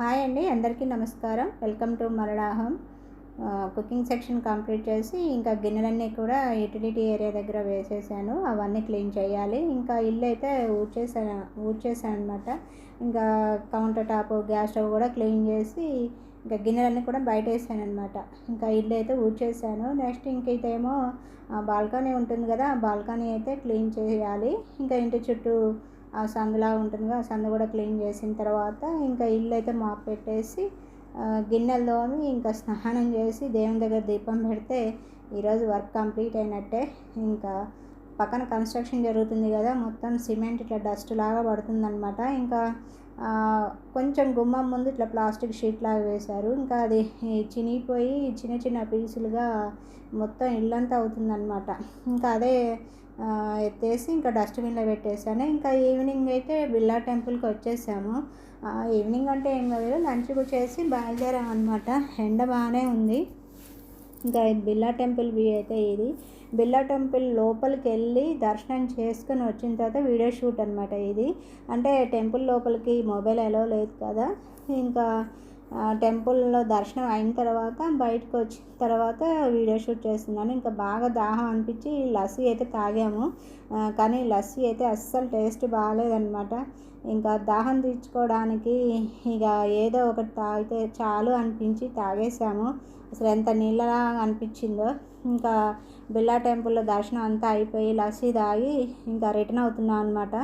Hi అండి అందరికీ నమస్కారం. వెల్కమ్ టు మరడాహం. కుకింగ్ సెక్షన్ కంప్లీట్ చేసి ఇంకా గిన్నెలన్నీ కూడా యూటిలిటీ ఏరియా దగ్గర వేసేసాను. అవన్నీ క్లీన్ చేయాలి. ఇంకా ఇల్లు అయితే ఊడ్చేసాను ఊడ్చేసాను అనమాట ఇంకా కౌంటర్ టాప్ గ్యాస్ స్టవ్ కూడా క్లీన్ చేసి ఇంకా గిన్నెలన్నీ కూడా బయట వేసాను అనమాట ఇంకా ఇల్లు అయితే ఊడ్చేసాను. నెక్స్ట్ ఇంకైతేమో బాల్కనీ ఉంటుంది కదా ఆ బాల్కనీ అయితే క్లీన్ చేయాలి. ఇంకా ఇంటి చుట్టూ ఆ సందులా ఉంటుంది ఆ సందు కూడా క్లీన్ చేసిన తర్వాత ఇంకా ఇల్లు అయితే మాప్ పెట్టేసి గిన్నెలు తోమి ఇంకా స్నానం చేసి దేవుని దగ్గర దీపం పెడితే ఈరోజు వర్క్ కంప్లీట్ అయినట్టే. ఇంకా పక్కన కన్స్ట్రక్షన్ జరుగుతుంది కదా మొత్తం సిమెంట్ ఇట్లా డస్ట్ లాగా పడుతుందనమాట ఇంకా కొంచెం గుమ్మం ముందు ఇట్లా ప్లాస్టిక్ షీట్ లాగా వేశారు. ఇంకా అది చినిగిపోయి చిన్న చిన్న పీసులుగా మొత్తం ఇల్లంతా అవుతుందన్నమాట. ఇంకా అదే ఎత్తేసి ఇంకా డస్ట్బిన్లో పెట్టేశాను. ఇంకా ఈవినింగ్ అయితే బిర్లా టెంపుల్కి వచ్చేసాము. ఈవినింగ్ అంటే ఏం కాదు లంచ్ చేసి బయలుదేరాం అనమాట ఎండ బాగానే ఉంది. ఇంకా బిర్లా టెంపుల్ వ్యూ అయితే ఇది. బిర్లా టెంపుల్ లోపలికి వెళ్ళి దర్శనం చేసుకుని వచ్చిన తర్వాత వీడియో షూట్ అనమాట ఇది. అంటే టెంపుల్ లోపలికి మొబైల్ అలో లేదు కదా. ఇంకా టెంపుల్లో దర్శనం అయిన తర్వాత బయటకు వచ్చిన తర్వాత వీడియో షూట్ చేస్తున్నాను. ఇంకా బాగా దాహం అనిపించి లస్సీ అయితే తాగాము. కానీ లస్సీ అయితే అస్సలు టేస్ట్ బాగాలేదనమాట ఇంకా దాహం తీర్చుకోవడానికి ఇక ఏదో ఒకటి తాగితే చాలు అనిపించి తాగేసాము. అసలు ఎంత నీళ్ళలా అనిపించిందో. ఇంకా బిర్లా టెంపుల్లో దర్శనం అంతా అయిపోయి లస్సీ తాగి ఇంకా రిటర్న్ అవుతున్నాం అనమాట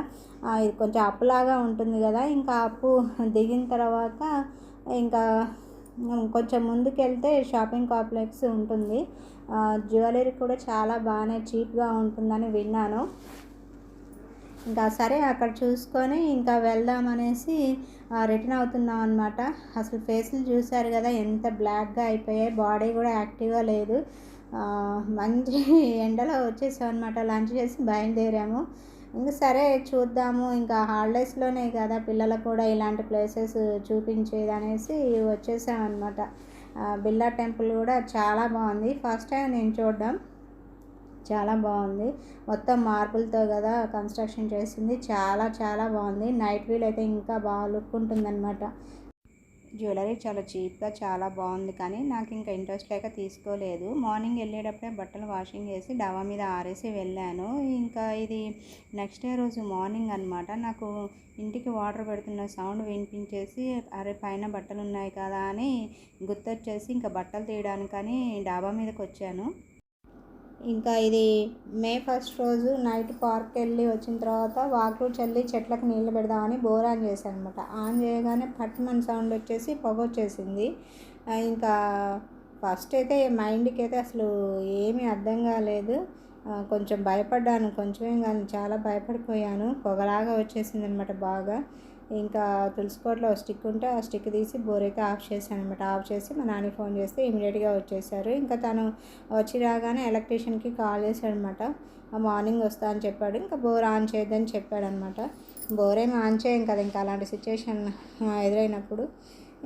ఇది కొంచెం అప్పులాగా ఉంటుంది కదా. ఇంకా అప్పు దిగిన తర్వాత ఇంకా కొంచెం ముందుకెళ్తే షాపింగ్ కాంప్లెక్స్ ఉంటుంది. జ్యువెలరీ కూడా చాలా బాగానే చీప్గా ఉంటుందని విన్నాను. ఇంకా సరే అక్కడ చూసుకొని ఇంకా వెళ్దాం అనేసి రిటర్న్ అవుతున్నాం అనమాట అసలు ఫేస్లు చూశారు కదా ఎంత బ్లాక్గా అయిపోయాయి. బాడీ కూడా యాక్టివ్గా లేదు. మంచి ఎండలో వచ్చేసాం అనమాట లంచ్ చేసి బయలుదేరాము. ఇంకా సరే చూద్దాము ఇంకా హాలిడేస్లోనే కదా పిల్లలకు కూడా ఇలాంటి ప్లేసెస్ చూపించేది అనేసి వచ్చేసామన్నమాట బిర్లా టెంపుల్ కూడా చాలా బాగుంది. ఫస్ట్ టైం నేను చూడడం. చాలా బాగుంది. మొత్తం మార్పులతో కదా కన్స్ట్రక్షన్ చేసింది. చాలా చాలా బాగుంది. నైట్ వీల్ అయితే ఇంకా బాగా లుక్ ఉంటుందన్నమాట. జ్యువెలరీ చాలా చీప్గా చాలా బాగుంది కానీ నాకు ఇంకా ఇంట్రెస్ట్ లేక తీసుకోలేదు. మార్నింగ్ వెళ్ళేటప్పుడే బట్టలు వాషింగ్ చేసి డవా మీద ఆరేసి వెళ్ళాను. ఇంకా ఇది నెక్స్ట్ డే రోజు మార్నింగ్ అనమాట నాకు ఇంటికి వాటర్ పెడుతున్న సౌండ్ వినిపించేసి అరే పైన బట్టలు ఉన్నాయి కదా అని గుర్తొచ్చేసి ఇంకా బట్టలు తీయడానికని డాబా మీదకి వచ్చాను ఇంకా ఇది మే ఫస్ట్ రోజు నైట్ పార్క్ వెళ్ళి వచ్చిన తర్వాత వాకులు చల్లి చెట్లకు నీళ్ళు పెడదామని బోర్ ఆన్ చేశాను అనమాట ఆన్ చేయగానే పట్టుమని సౌండ్ వచ్చేసి పొగ వచ్చేసింది. ఇంకా ఫస్ట్ అయితే మైండ్కి అయితే అసలు ఏమీ అర్థం కాలేదు. కొంచెం భయపడ్డాను కొంచెమే కానీ చాలా భయపడిపోయాను. పొగలాగా వచ్చేసింది అనమాట బాగా. ఇంకా తులసికోటలో స్టిక్ ఉంటే ఆ స్టిక్ తీసి బోర్ ఆఫ్ చేశాను అనమాట ఆఫ్ చేసి మా నాన్న ఫోన్ చేస్తే ఇమీడియట్గా వచ్చేసారు. ఇంకా తను వచ్చి రాగానే ఎలక్ట్రీషియన్కి కాల్ చేశాడనమాట మార్నింగ్ వస్తా అని చెప్పాడు. ఇంకా బోర్ ఆన్ చేయొద్దని చెప్పాడనమాట బోరేం ఆన్ చేయం కదా ఇంకా అలాంటి సిచ్యువేషన్ ఎదురైనప్పుడు.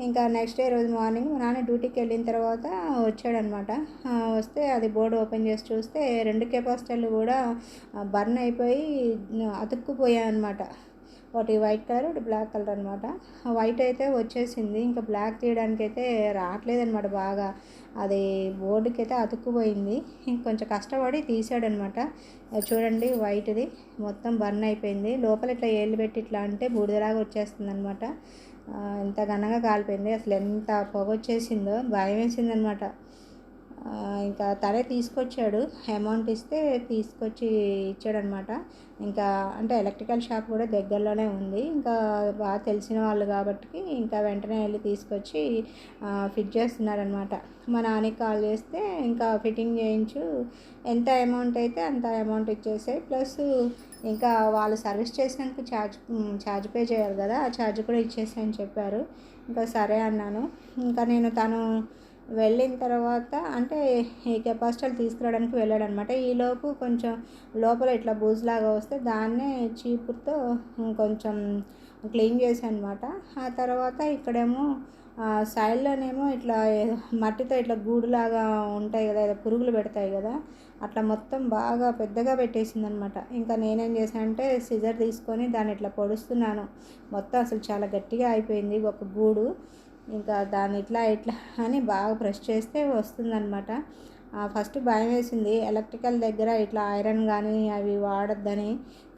ఇంకా నెక్స్ట్ డే రోజు మార్నింగ్ మా నాన్న డ్యూటీకి వెళ్ళిన తర్వాత వచ్చాడనమాట వస్తే అది బోర్డు ఓపెన్ చేసి చూస్తే రెండు కెపాసిటర్లు కూడా బర్న్ అయిపోయి అతుక్కుపోయాయి అనమాట ఒకటి వైట్ కలర్ ఒకటి బ్లాక్ కలర్ అనమాట వైట్ అయితే వచ్చేసింది. ఇంకా బ్లాక్ తీయడానికి అయితే రావట్లేదు అనమాట బాగా. అది బోర్డుకి అయితే అతుక్కుపోయింది. కొంచెం కష్టపడి తీసాడనమాట చూడండి వైట్ది. మొత్తం బర్న్ అయిపోయింది. లోపల ఇట్లా ఏళ్ళు పెట్టి ఇట్లా అంటే బూడిదలాగా వచ్చేస్తుంది అనమాట ఎంత ఘనంగా కాలిపోయింది. అసలు ఎంత పొగ వచ్చేసిందో భయం వేసింది అనమాట ఇంకా తనే తీసుకొచ్చాడు. అమౌంట్ ఇస్తే తీసుకొచ్చి ఇచ్చాడనమాట. ఇంకా అంటే ఎలక్ట్రికల్ షాప్ కూడా దగ్గరలోనే ఉంది. ఇంకా బాగా తెలిసిన వాళ్ళు కాబట్టి ఇంకా వెంటనే వెళ్ళి తీసుకొచ్చి ఫిట్ చేస్తున్నారనమాట. మా నాన్నకి కాల్ చేస్తే ఇంకా ఫిట్టింగ్ చేయించు ఎంత అమౌంట్ అయితే అంత అమౌంట్ ఇచ్చేసాయి. ప్లస్ ఇంకా వాళ్ళు సర్వీస్ చేసినందుకు ఛార్జ్ ఛార్జ్ పే చేయాలి కదా ఆ ఛార్జ్ కూడా ఇచ్చేసాయని చెప్పారు. ఇంకా సరే అన్నాను. ఇంకా నేను తను వెళ్ళిన తర్వాత అంటే ఈ కెపాసిటీలు తీసుకురావడానికి వెళ్ళాడు అనమాట ఈలోపు కొంచెం లోపల ఇట్లా బూజులాగా వస్తే దాన్నే చీపుతో కొంచెం క్లీన్ చేశాను అనమాట ఆ తర్వాత ఇక్కడేమో సైడ్లోనేమో ఇట్లా మట్టితో ఇట్లా గూడులాగా ఉంటాయి కదా ఏదో పురుగులు పెడతాయి కదా అట్లా మొత్తం బాగా పెద్దగా పెట్టేసింది అనమాట ఇంకా నేనేం చేశాను అంటే సిజర్ తీసుకొని దాన్ని ఇట్లా పొడుస్తున్నాను. మొత్తం అసలు చాలా గట్టిగా అయిపోయింది ఒక గూడు. ఇంకా దాన్ని ఇట్లా ఇట్లా అని బాగా ప్రెస్ చేస్తే వస్తుందన్నమాట. ఫస్ట్ భయం వేసింది ఎలక్ట్రికల్ దగ్గర ఇట్లా ఐరన్ కానీ అవి వాడొద్దని.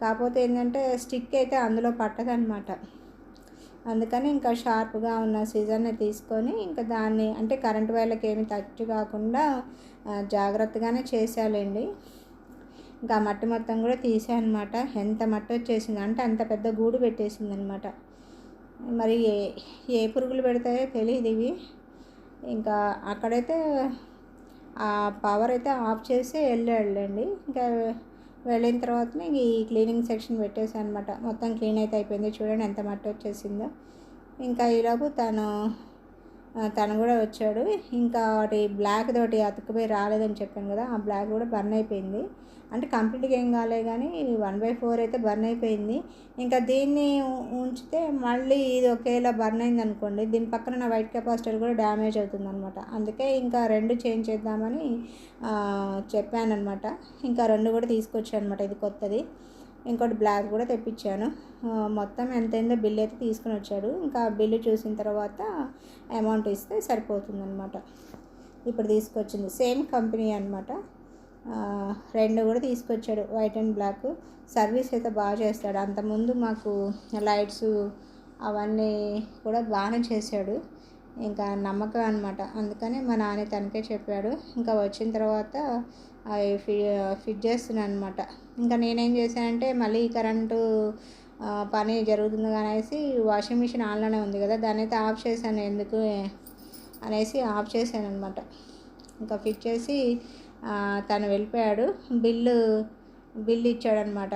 కాకపోతే ఏంటంటే స్టిక్ అయితే అందులో పట్టదనమాట అందుకని ఇంకా షార్ప్గా ఉన్న సీజన్ని తీసుకొని ఇంకా దాన్ని అంటే కరెంట్ వైర్లకి ఏమి తచ్చు కాకుండా జాగ్రత్తగానే చేసేయాలండి. ఇంకా మట్టి మొత్తం కూడా తీసానమాట ఎంత మట్టి వచ్చేసింది అంటే అంత పెద్ద గూడు పెట్టేసింది అనమాట మరి ఏ ఏ పురుగులు పెడతాయో తెలియదు ఇవి. ఇంకా అక్కడైతే ఆ పవర్ అయితే ఆఫ్ చేసి వెళ్ళాళ్ళండి ఇంకా వెళ్ళిన తర్వాతనే ఈ క్లీనింగ్ సెక్షన్ పెట్టేసాను అనమాట మొత్తం క్లీన్ అయితే అయిపోయింది. చూడండి ఎంత మట్టి వచ్చేసిందో. ఇంకా ఈలోపు తను తను కూడా వచ్చాడు. ఇంకా వాటి బ్లాక్ తోటి అతుకుపోయి రాలేదని చెప్పాను కదా ఆ బ్లాక్ కూడా బర్న్ అయిపోయింది. అంటే కంప్లీట్గా ఏం కాలే కానీ వన్ బై ఫోర్ అయితే బర్న్ అయిపోయింది. ఇంకా దీన్ని ఉంచితే మళ్ళీ ఇది ఒకేలా బర్న్ అయింది అనుకోండి దీని పక్కన నా వైట్ కెపాసిటర్ కూడా డ్యామేజ్ అవుతుంది అనమాట అందుకే ఇంకా రెండు చేంజ్ చేద్దామని చెప్పానమాట ఇంకా రెండు కూడా తీసుకొచ్చాను అనమాట ఇది కొత్తది. ఇంకోటి బ్లాక్ కూడా తెప్పించాను. మొత్తం ఎంతైందో బిల్ అయితే తీసుకుని వచ్చాడు. ఇంకా బిల్లు చూసిన తర్వాత అమౌంట్ ఇస్తే సరిపోతుంది అనమాట ఇప్పుడు తీసుకొచ్చింది సేమ్ కంపెనీ అనమాట రెండు కూడా తీసుకొచ్చాడు వైట్ అండ్ బ్లాక్. సర్వీస్ అయితే బాగా చేస్తాడు. అంతకుముందు మాకు లైట్స్ అవన్నీ కూడా బాగానే చేశాడు. ఇంకా నమ్మకం అనమాట అందుకని మా నాన్న తనకే చెప్పాడు. ఇంకా వచ్చిన తర్వాత అవి ఫి ఫిట్ చేస్తున్నాను అనమాట ఇంకా నేనేం చేశానంటే మళ్ళీ కరెంటు పని జరుగుతుంది అనేసి వాషింగ్ మిషన్ ఆన్లోనే ఉంది కదా దాన్ని అయితే ఆఫ్ చేశాను. ఎందుకు అనేసి ఆఫ్ చేశాను అనమాట ఇంకా ఫిట్ చేసి తను వెళ్ళిపోయాడు. బిల్లు బిల్లు ఇచ్చాడనమాట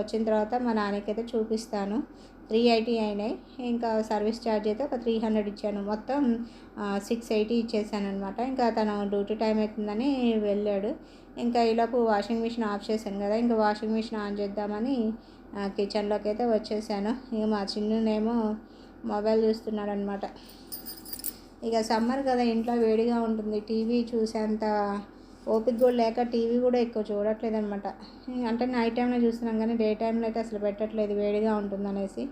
వచ్చిన తర్వాత మా నాన్నకైతే చూపిస్తాను. త్రీ ఎయిటీ అయినాయి. ఇంకా సర్వీస్ ఛార్జ్ అయితే ఒక త్రీ హండ్రెడ్ ఇచ్చాను. మొత్తం సిక్స్ ఎయిటీ ఇచ్చేసాను అనమాట ఇంకా తను డ్యూటీ టైం అవుతుందని వెళ్ళాడు. ఇంకా ఈలోపు వాషింగ్ మిషన్ ఆఫ్ చేశాను కదా ఇంకా వాషింగ్ మిషన్ ఆన్ చేద్దామని కిచెన్లోకి అయితే వచ్చేసాను. ఇక మా చిన్నునేమో మొబైల్ చూస్తున్నాడు అనమాట ఇక సమ్మర్ కదా ఇంట్లో వేడిగా ఉంటుంది. టీవీ చూసేంత ఓపిక కూడా లేక టీవీ కూడా ఎక్కువ చూడట్లేదు అనమాట అంటే నైట్ టైంలో చూస్తున్నాం కానీ డే టైంలో అయితే అసలు పెట్టట్లేదు వేడిగా ఉంటుంది అనేసి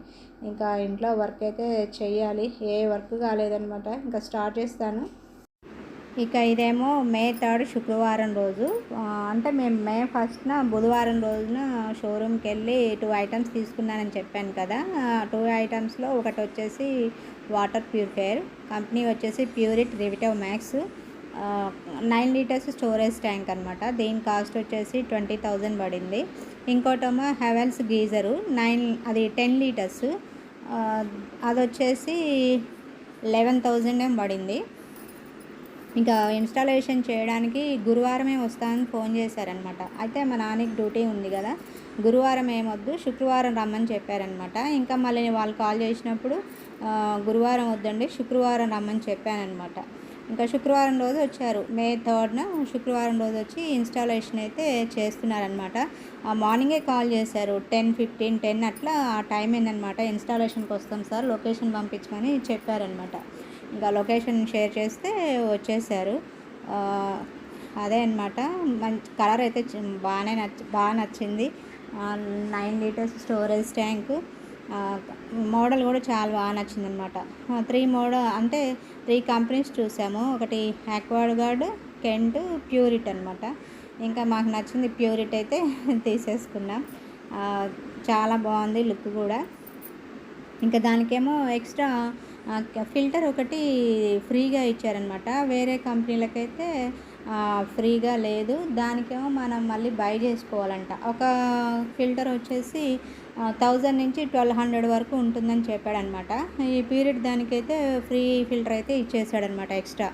ఇంకా ఇంట్లో వర్క్ అయితే చేయాలి ఏ వర్క్ కాలేదనమాట ఇంకా స్టార్ట్ చేస్తాను. ఇక ఇదేమో మే థర్డ్ శుక్రవారం రోజు. అంటే మేము మే ఫస్ట్న బుధవారం రోజున షోరూమ్కి వెళ్ళి టూ ఐటమ్స్ తీసుకున్నానని చెప్పాను కదా. టూ ఐటమ్స్లో ఒకటి వచ్చేసి వాటర్ ప్యూరిఫైయర్ కంపెనీ వచ్చేసి Pureit Revito max. Nine litres storage tank అనమాట దీని కాస్ట్ వచ్చేసి ట్వంటీ థౌజండ్ పడింది. ఇంకోటేమో హెవెల్స్ గీజరు నైన్ అది టెన్ లీటర్స్. అది వచ్చేసి లెవెన్ థౌజండ్ ఏం పడింది. ఇంకా ఇన్స్టాలేషన్ చేయడానికి గురువారమే వస్తానని ఫోన్ చేశారనమాట అయితే మా నాన్నకి డ్యూటీ ఉంది కదా గురువారం ఏమొద్దు శుక్రవారం రమ్మని చెప్పారనమాట ఇంకా మళ్ళీ వాళ్ళు కాల్ చేసినప్పుడు గురువారం వద్దండి శుక్రవారం రమ్మని చెప్పానమాట ఇంకా శుక్రవారం రోజు వచ్చారు. మే థర్డ్న శుక్రవారం రోజు వచ్చి ఇన్స్టాలేషన్ అయితే చేస్తున్నారనమాట మార్నింగే కాల్ చేశారు. టెన్ ఫిఫ్టీన్ టెన్ అట్లా ఆ టైం ఏందనమాట ఇన్స్టాలేషన్కి వస్తాం సార్ లొకేషన్ పంపించమని చెప్పారనమాట ఇంకా లొకేషన్ షేర్ చేస్తే వచ్చేసారు అదే అనమాట మంచి కలర్ అయితే బాగానే నచ్చి బాగా నచ్చింది. Nine litres storage tank model కూడా చాలా బాగా నచ్చింది అనమాట త్రీ మోడల్ అంటే త్రీ కంపెనీస్ చూసాము. ఒకటి యాక్వాడ్ గార్డ్ కెంట్ ప్యూరిట్ అనమాట ఇంకా మాకు నచ్చింది ప్యూరిట్ అయితే తీసేసుకున్నాం. చాలా బాగుంది లుక్ కూడా. ఇంకా దానికేమో ఎక్స్ట్రా ఫిల్టర్ ఒకటి ఫ్రీగా ఇచ్చారనమాట వేరే కంపెనీలకైతే ఫ్రీగా లేదు. దానికేమో మనం మళ్ళీ బై చేసుకోవాలంట. ఒక ఫిల్టర్ వచ్చేసి థౌజండ్ నుంచి ట్వెల్వ్ హండ్రెడ్ వరకు ఉంటుందని చెప్పాడనమాట ఈ పీరియడ్ దానికైతే ఫ్రీ ఫిల్టర్ అయితే ఇచ్చేసాడనమాట ఎక్స్ట్రా.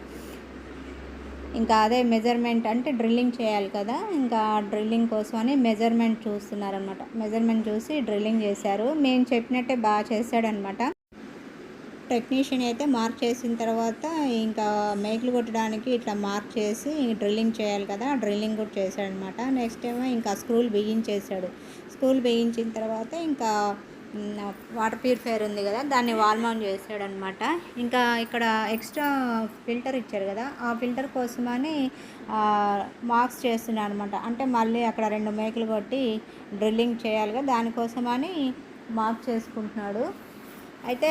ఇంకా అదే మెజర్మెంట్ అంటే డ్రిల్లింగ్ చేయాలి కదా. ఇంకా డ్రిల్లింగ్ కోసమని మెజర్మెంట్ చూస్తున్నారనమాట మెజర్మెంట్ చూసి డ్రిల్లింగ్ చేశారు. మేము చెప్పినట్టే బాగా చేశాడనమాట టెక్నీషియన్ అయితే మార్క్ చేసిన తర్వాత ఇంకా మేకులు కొట్టడానికి ఇట్లా మార్క్ చేసి డ్రిల్లింగ్ చేయాలి కదా డ్రిల్లింగ్ కూడా చేశాడనమాట. నెక్స్ట్ ఏమో ఇంకా స్క్రూలు బిగించేశాడు. స్క్రూలు బిగించిన తర్వాత ఇంకా వాటర్ ప్యూరిఫైయర్ ఉంది కదా దాన్ని వాల్ మౌంట్ చేసాడనమాట ఇంకా ఇక్కడ ఎక్స్ట్రా ఫిల్టర్ ఇచ్చారు కదా ఆ ఫిల్టర్ కోసమని మార్క్స్ చేస్తున్నాడు అనమాట అంటే మళ్ళీ అక్కడ రెండు మేకలు కొట్టి డ్రిల్లింగ్ చేయాలి కదా దానికోసమని మార్క్ చేసుకుంటున్నాడు. అయితే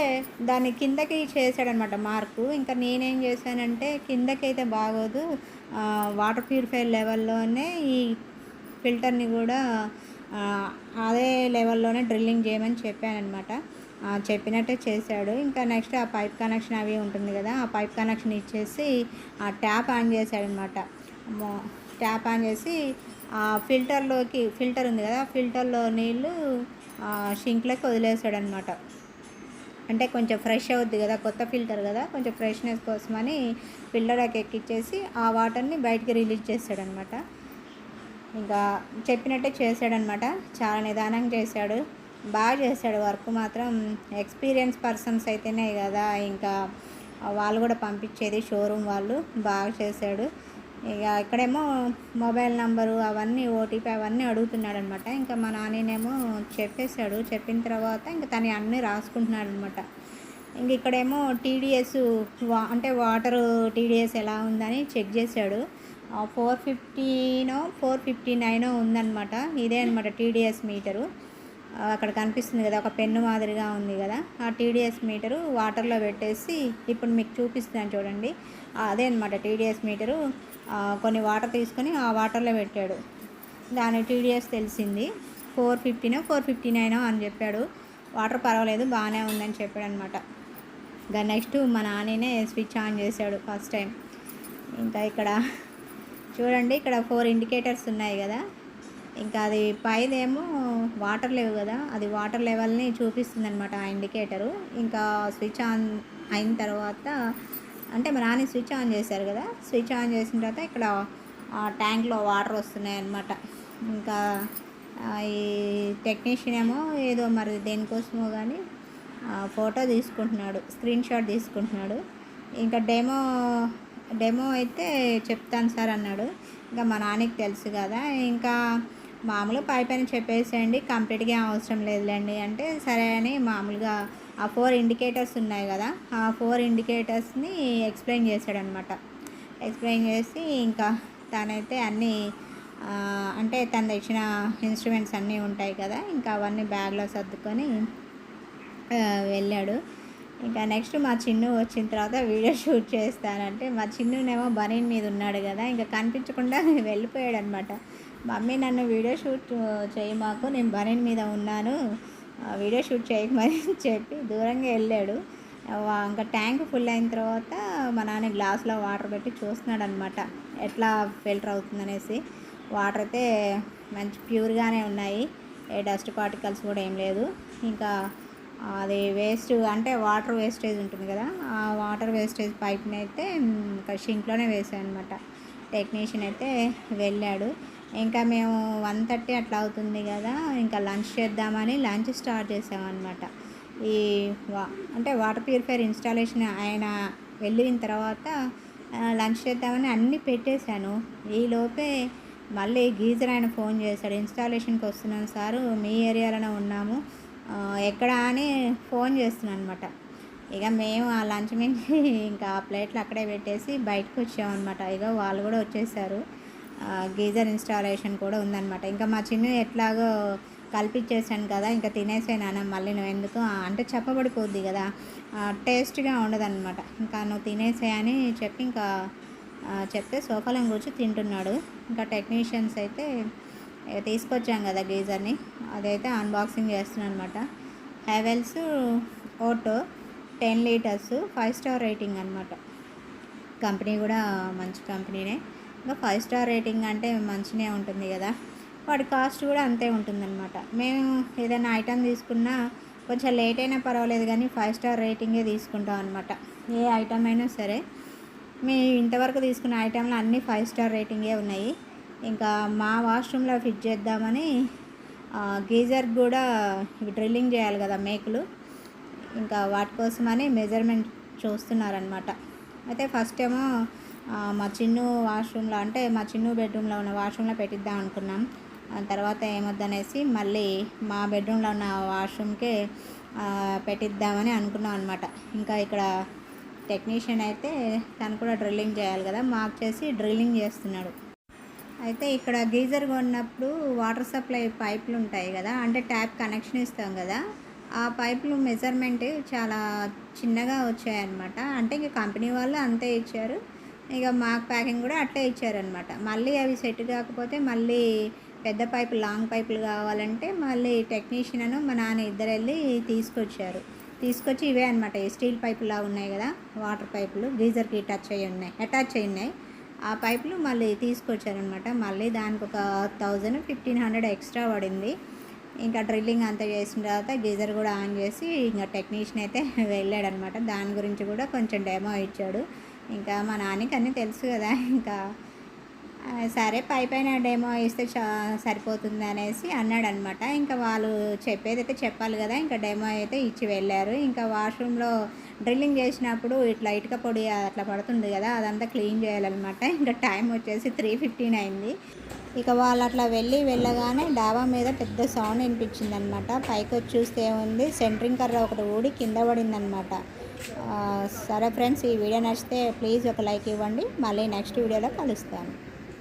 దాన్ని కిందకి చేశాడనమాట మార్కు. ఇంకా నేనేం చేశానంటే కిందకి అయితే బాగోదు వాటర్ ప్యూరిఫైర్ లెవెల్లోనే ఈ ఫిల్టర్ని కూడా అదే లెవెల్లోనే డ్రిల్లింగ్ చేయమని చెప్పానమాట చెప్పినట్టే చేశాడు. ఇంకా నెక్స్ట్ ఆ పైప్ కనెక్షన్ అవి ఉంటుంది కదా ఆ పైప్ కనెక్షన్ ఇచ్చేసి ఆ ట్యాప్ ఆన్ చేశాడనమాట. ట్యాప్ ఆన్ చేసి ఆ ఫిల్టర్లోకి ఫిల్టర్ ఉంది కదా ఫిల్టర్లో నీళ్ళు షింక్లోకి వదిలేసాడనమాట అంటే కొంచెం ఫ్రెష్ అవుద్ది కదా కొత్త ఫిల్టర్ కదా కొంచెం ఫ్రెష్నెస్ కోసమని ఫిల్టర్కి ఎక్కిచ్చేసి ఆ వాటర్ని బయటికి రిలీజ్ చేశాడనమాట ఇంకా చెప్పినట్టే చేశాడనమాట చాలా నిదానంగా చేశాడు. బాగా చేశాడు వర్క్ మాత్రం. ఎక్స్పీరియన్స్ పర్సన్స్ అయితేనే కదా ఇంకా వాళ్ళు కూడా పంపించేది షోరూమ్ వాళ్ళు. బాగా చేశాడు. ఇక ఇక్కడేమో మొబైల్ నంబరు అవన్నీ ఓటీపీ అవన్నీ అడుగుతున్నాడు అనమాట ఇంకా మా నాన్ననేమో చెప్పేశాడు. చెప్పిన తర్వాత ఇంకా తను అన్నీ రాసుకుంటున్నాడు అనమాట ఇంక ఇక్కడేమో టీడీఎస్ వా అంటే వాటర్ టీడీఎస్ ఎలా ఉందని చెక్ చేశాడు. ఫోర్ ఫిఫ్టీనో ఫోర్ ఫిఫ్టీ నైనో ఉందన్నమాట ఇదే అనమాట టీడీఎస్ మీటరు. అక్కడ కనిపిస్తుంది కదా ఒక పెన్ను మాదిరిగా ఉంది కదా. ఆ టీడీఎస్ మీటరు వాటర్లో పెట్టేసి ఇప్పుడు మీకు చూపిస్తున్నాను చూడండి. అదే అనమాట టీడీఎస్ మీటరు. కొన్ని వాటర్ తీసుకొని ఆ వాటర్లో పెట్టాడు. దాని టీడీఎస్ తెలిసింది. ఫోర్ ఫిఫ్టీనో ఫోర్ ఫిఫ్టీ నైనో అని చెప్పాడు. వాటర్ పర్వాలేదు బాగానే ఉందని చెప్పాడు అనమాట దాని నెక్స్ట్ మా నాన్ననే స్విచ్ ఆన్ చేశాడు ఫస్ట్ టైం. ఇంకా ఇక్కడ చూడండి ఇక్కడ ఫోర్ ఇండికేటర్స్ ఉన్నాయి కదా. ఇంకా అది పైదేమో వాటర్ లేవు కదా. అది వాటర్ లెవెల్ని చూపిస్తుంది అనమాట ఆ ఇండికేటరు. ఇంకా స్విచ్ ఆన్ అయిన తర్వాత అంటే మా నాన్న స్విచ్ ఆన్ చేశారు కదా స్విచ్ ఆన్ చేసిన తర్వాత ఇక్కడ ఆ ట్యాంక్లో వాటర్ వస్తున్నాయి అన్నమాట. ఇంకా ఈ టెక్నీషియన్ ఏమో ఏదో మరి దేనికోసమో కానీ ఫోటో తీసుకుంటున్నాడు స్క్రీన్ షాట్ తీసుకుంటున్నాడు. ఇంకా డెమో డెమో అయితే చెప్తాను సార్ అన్నాడు. ఇంకా మా నాన్నకి తెలుసు కదా ఇంకా మామూలు పై పైన చెప్పేసేయండి కంప్లీట్గా ఏం అవసరం లేదులేండి అంటే సరే అని మామూలుగా ఆ ఫోర్ ఇండికేటర్స్ ఉన్నాయి కదా ఆ ఫోర్ ఇండికేటర్స్ని ఎక్స్ప్లెయిన్ చేశాడనమాట. ఎక్స్ప్లెయిన్ చేసి ఇంకా తనైతే అన్నీ అంటే తను తెచ్చిన ఇన్స్ట్రుమెంట్స్ అన్నీ ఉంటాయి కదా ఇంకా అవన్నీ బ్యాగ్లో సర్దుకొని వెళ్ళాడు. ఇంకా నెక్స్ట్ మా చిన్ను వచ్చిన తర్వాత వీడియో షూట్ చేస్తానంటే మా చిన్నునేమో బనీన్ మీద ఉన్నాడు కదా ఇంకా కనిపించకుండా వెళ్ళిపోయాడు అనమాట మమ్మీ నన్ను వీడియో షూట్ చేయమాకు నేను బనీన్ మీద ఉన్నాను. వీడియో షూట్ చేయకమని చెప్పి దూరంగా వెళ్ళాడు. ఇంకా ట్యాంక్ ఫుల్ అయిన తర్వాత మా నాన్న గ్లాస్లో వాటర్ పెట్టి చూస్తున్నాడు అనమాట ఎట్లా ఫిల్టర్ అవుతుందనేసి. వాటర్ అయితే మంచి ప్యూర్గానే ఉన్నాయి. ఏ డస్ట్ పార్టికల్స్ కూడా ఏం లేదు. ఇంకా అది వేస్ట్ అంటే వాటర్ వేస్టేజ్ ఉంటుంది కదా ఆ వాటర్ వేస్టేజ్ పైప్ని అయితే ఇంకా షింక్లోనే వేసాను అనమాట టెక్నీషియన్ అయితే వెళ్ళాడు. ఇంకా మేము వన్ థర్టీ అట్లా అవుతుంది కదా ఇంకా లంచ్ చేద్దామని లంచ్ స్టార్ట్ చేసామన్నమాట. ఈ వా అంటే వాటర్ ప్యూరిఫైయర్ ఇన్స్టాలేషన్ ఆయన వెళ్ళిన తర్వాత లంచ్ చేద్దామని అన్నీ పెట్టేశాను. ఈలోపే మళ్ళీ గీజర్ ఆయన ఫోన్ చేశాడు ఇన్స్టాలేషన్కి వస్తున్నాను సారు మీ ఏరియాలోనే ఉన్నాము. ఎక్కడ అని ఫోన్ చేస్తున్నాను అనమాట ఇక మేము ఆ లంచ్ మించి ఇంకా ఆ ప్లేట్లు అక్కడే పెట్టేసి బయటకు వచ్చామన్నమాట. ఇక వాళ్ళు కూడా వచ్చేసారు. గీజర్ ఇన్స్టాలేషన్ కూడా ఉందన్నమాట. ఇంకా మా చిన్న ఎట్లాగో కల్పించేసాను కదా ఇంకా తినేసాను మళ్ళీ నువ్వు ఎందుకు? అంటే చెప్పబడిపోద్ది కదా టేస్ట్గా ఉండదన్నమాట. ఇంకా నువ్వు తినేసేయని చెప్పి ఇంకా చెప్తే సోఫాలో కూర్చొని తింటున్నాడు. ఇంకా టెక్నీషియన్స్ అయితే తీసుకొచ్చాం కదా గీజర్ని. అదైతే అన్బాక్సింగ్ చేస్తున్నాను అనమాట Havells Otto ten litres five star rating అనమాట కంపెనీ కూడా మంచి కంపెనీనే. ఇంకా ఫైవ్ స్టార్ రేటింగ్ అంటే మంచినే ఉంటుంది కదా. వాటి కాస్ట్ కూడా అంతే ఉంటుందన్నమాట. మేము ఏదైనా ఐటెం తీసుకున్నా కొంచెం లేట్ అయినా పర్వాలేదు కానీ ఫైవ్ స్టార్ రేటింగే తీసుకుంటాం అనమాట ఏ ఐటమ్ అయినా సరే. మేము ఇంతవరకు తీసుకున్న ఐటెంలు అన్నీ ఫైవ్ స్టార్ రేటింగే ఉన్నాయి. ఇంకా మా వాష్రూమ్లో ఫిట్ చేద్దామని గీజర్ కూడా డ్రిల్లింగ్ చేయాలి కదా మేకులు. ఇంకా వాటి కోసమని మెజర్మెంట్ చూస్తున్నారనమాట అయితే ఫస్ట్ ఏమో మా చిన్ను వాష్రూమ్లో అంటే మా చిన్ను బెడ్రూమ్లో ఉన్న వాష్రూమ్లో పెట్టిద్దాం అనుకున్నాం. ఆ తర్వాత ఏమొద్దనేసి మళ్ళీ మా బెడ్రూమ్లో ఉన్న వాష్రూమ్కే పెట్టిద్దామని అనుకున్నాం అనమాట ఇంకా ఇక్కడ టెక్నీషియన్ అయితే తను కూడా డ్రిల్లింగ్ చేయాలి కదా మాకు చేసి డ్రిల్లింగ్ చేస్తున్నాడు. అయితే ఇక్కడ గీజర్ కొన్నప్పుడు వాటర్ సప్లై పైపులు ఉంటాయి కదా అంటే ట్యాప్ కనెక్షన్ ఇస్తాం కదా ఆ పైపులు మెజర్మెంట్ చాలా చిన్నగా వచ్చాయన్నమాట. అంటే ఇంక కంపెనీ వాళ్ళు అంతే ఇచ్చారు. ఇక మాకు ప్యాకింగ్ కూడా అట్లే ఇచ్చారనమాట మళ్ళీ అవి సెట్ కాకపోతే మళ్ళీ పెద్ద పైపు లాంగ్ పైపులు కావాలంటే మళ్ళీ టెక్నీషియన్ మా నాన్న ఇద్దరు వెళ్ళి తీసుకొచ్చారు. తీసుకొచ్చి ఇవే అనమాట స్టీల్ పైపులా ఉన్నాయి కదా వాటర్ పైపులు గీజర్కి టచ్ అయ్యి ఉన్నాయి అటాచ్ అయి ఉన్నాయి. ఆ పైపులు మళ్ళీ తీసుకొచ్చారనమాట మళ్ళీ దానికి ఒక థౌజండ్ ఫిఫ్టీన్ హండ్రెడ్ ఎక్స్ట్రా పడింది. ఇంకా డ్రిల్లింగ్ అంతా చేసిన తర్వాత గీజర్ కూడా ఆన్ చేసి ఇంకా టెక్నీషియన్ అయితే వెళ్ళాడనమాట దాని గురించి కూడా కొంచెం డెమో ఇచ్చాడు. ఇంకా మా నాన్నకి అన్నీ తెలుసు కదా ఇంకా సరే పై పైన డెమో ఇస్తే చా సరిపోతుంది అనేసి అన్నాడు అనమాట ఇంకా వాళ్ళు చెప్పేది అయితే చెప్పాలి కదా ఇంకా డెమో అయితే ఇచ్చి వెళ్ళారు. ఇంకా వాష్రూమ్లో డ్రిల్లింగ్ చేసినప్పుడు ఇట్లా ఇటుక పొడి అట్లా పడుతుంది కదా అదంతా క్లీన్ చేయాలన్నమాట. ఇంకా టైం వచ్చేసి త్రీ ఫిఫ్టీన్ అయింది. ఇక వాళ్ళు అట్లా వెళ్ళి వెళ్ళగానే డాబా మీద పెద్ద సౌండ్ వినిపించింది అనమాట పైకి వచ్చి చూస్తే ఉంది సెంట్రింగ్ కర్ర ఒకటి ఊడి కింద పడిందనమాట సరే ఫ్రెండ్స్ ఈ వీడియో నచ్చితే ప్లీజ్ ఒక లైక్ ఇవ్వండి. మళ్ళీ నెక్స్ట్ వీడియోలో కలుస్తాను.